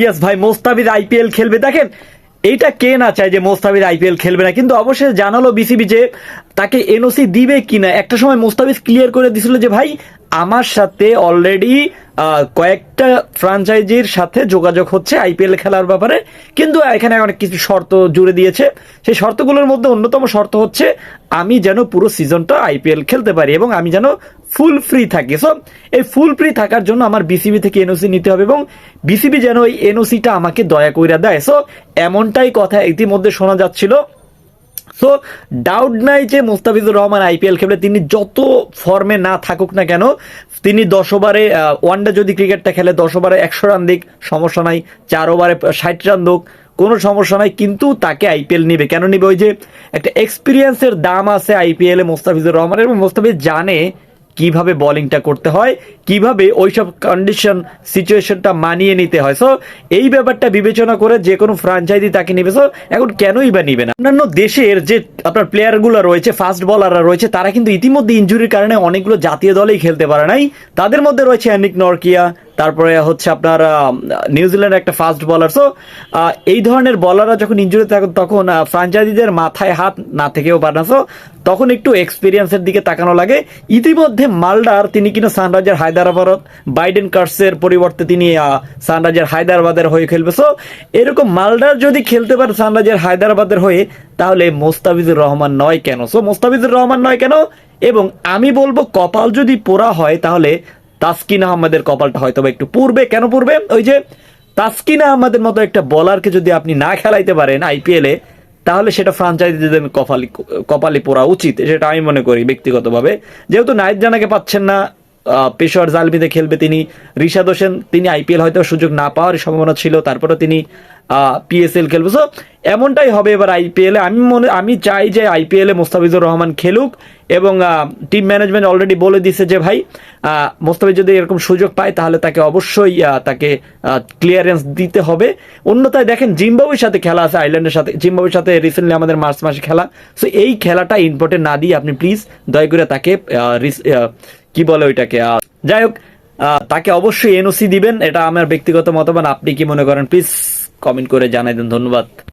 ইয়াস ভাই, মোস্তাবিদ আইপিএল খেলবে। দেখেন, এইটা কে না চায় যে মোস্তাবিদ আইপিএল খেলবে না? কিন্তু অবশেষে জানালো বিসিবি যে তাকে এনওসি দিবে কিনা? একটা সময় মোস্তাফিজ ক্লিয়ার করে দিছিল যে, ভাই, আমার সাথে অলরেডি কয়েকটা ফ্রাঞ্চাইজির সাথে যোগাযোগ হচ্ছে আইপিএল খেলার ব্যাপারে। কিন্তু এখানে অনেক কিছু শর্ত জুড়ে দিয়েছে। সেই শর্তগুলোর মধ্যে অন্যতম শর্ত হচ্ছে, আমি যেন পুরো সিজনটা আইপিএল খেলতে পারি এবং আমি যেন ফুল ফ্রি থাকি। সো এই ফুল ফ্রি থাকার জন্য আমার বিসিবি থেকে এনওসি নিতে হবে এবং বিসিবি যেন ওই এনওসিটা আমাকে দয়া কইরা দেয়। সো এমনটাই কথা ইতিমধ্যে শোনা যাচ্ছিল। সো ডাউট নাই যে মোস্তাফিজুর রহমান আইপিএল খেলবে। তিনি যত ফর্মে না থাকুক না কেন, তিনি দশ ওভারে ওয়ানডে যদি ক্রিকেটটা খেলে, দশ ওভারে একশো রান দিক, সমস্যা নাই। চার ওভারে ষাট রান দিক, কোনো সমস্যা নাই। কিন্তু তাকে আইপিএল নিবে। কেন নিবে? ওই যে একটা এক্সপিরিয়েন্সের দাম আছে আইপিএলে মোস্তাফিজুর রহমানের। এবং মোস্তাফিজ জানে কীভাবে বলিংটা করতে হয়, কীভাবে ওইসব কন্ডিশন সিচুয়েশনটা মানিয়ে নিতে হয়। সো এই ব্যাপারটা বিবেচনা করে যে কোনো ফ্রাঞ্চাইজি তাকে নেবে। সো এখন কেনই বা নেবে না? অন্যান্য দেশের যে আপনার প্লেয়ারগুলো রয়েছে ফাস্ট বলাররা রয়েছে, তারা কিন্তু ইতিমধ্যে ইঞ্জুরির কারণে অনেকগুলো জাতীয় দলেই খেলতে পারে নাই। তাদের মধ্যে রয়েছে অ্যানিক নরকিয়া তারপরে হচ্ছে আপনার আহ, নিউজিল্যান্ডের একটা ফাস্ট বলার সো এই ধরনের বলাররা যখন ইনজুরি থাকে তখন ফ্রাঞ্চাইজিদের মাথায় হাত না থেকেও পারে সো তখন একটু এক্সপিরিয়েন্সের দিকে তাকানো লাগে। ইতিমধ্যে মালডার তিনি কিনা সানরাইজার হায়দ্রাবাদ বাইডেন কার্সের পরিবর্তে তিনি সানরাইজার হায়দ্রাবাদের হয়ে খেলবে। সো এরকম মালডার যদি খেলতে পারে সানরাইজার হায়দ্রাবাদের হয়ে তাহলে মোস্তাফিজুর রহমান নয় কেন? সো মোস্তাফিজুর রহমান নয় কেন? এবং আমি বলব কপাল যদি পোড়া হয় তাহলে তাসকিন আহমেদের কপালটা হয়তো বা একটু পূর্বে কেন পূর্বে ওই যে তাসকিন আহমেদের মতো একটা বলারকে যদি আপনি না খেলাইতে পারেন আইপিএলে তাহলে সেটা ফ্রাঞ্চাইজিদের কপালি কপালি পড়া উচিত। সেটা আমি মনে করি ব্যক্তিগতভাবে। যেহেতু নাইট জানাকে পাচ্ছেন না পেশোয়ার জালমিতে খেলবে তিনি রিশাদ হোসেন। তিনি আইপিএল হয়তো সুযোগ না পাওয়ার সম্ভাবনা ছিল তারপরে তিনি পিএসএল খেলবে। সো এমনটাই হবে এবার আইপিএল আমি মনে, আমি চাই যে আইপিএল মোস্তাফিজুর রহমান খেলুক এবং টিম ম্যানেজমেন্ট অলরেডি বলে দিছে যে, ভাই মোস্তাফিজ যদি এরকম সুযোগ পায়, তাহলে তাকে অবশ্যই তাকে ক্লিয়ারেন্স দিতে হবে। অন্যথায় দেখেন জিম্বাবুর সাথে খেলা আছে আইল্যান্ডের সাথে। জিম্বাবুর সাথে রিসেন্টলি আমাদের মার্চ মাসে খেলা। সো এই খেলাটা ইম্পর্টেন্ট না দিয়ে আপনি প্লিজ দয়া করে তাকে কি বলে ওইটাকে? যাই হোক তাকে অবশ্যই এনওসি দিবেন, এটা আমার ব্যক্তিগত মতামত। আপনি কি মনে করেন? প্লিজ কমেন্ট করে জানাই দেন, ধন্যবাদ।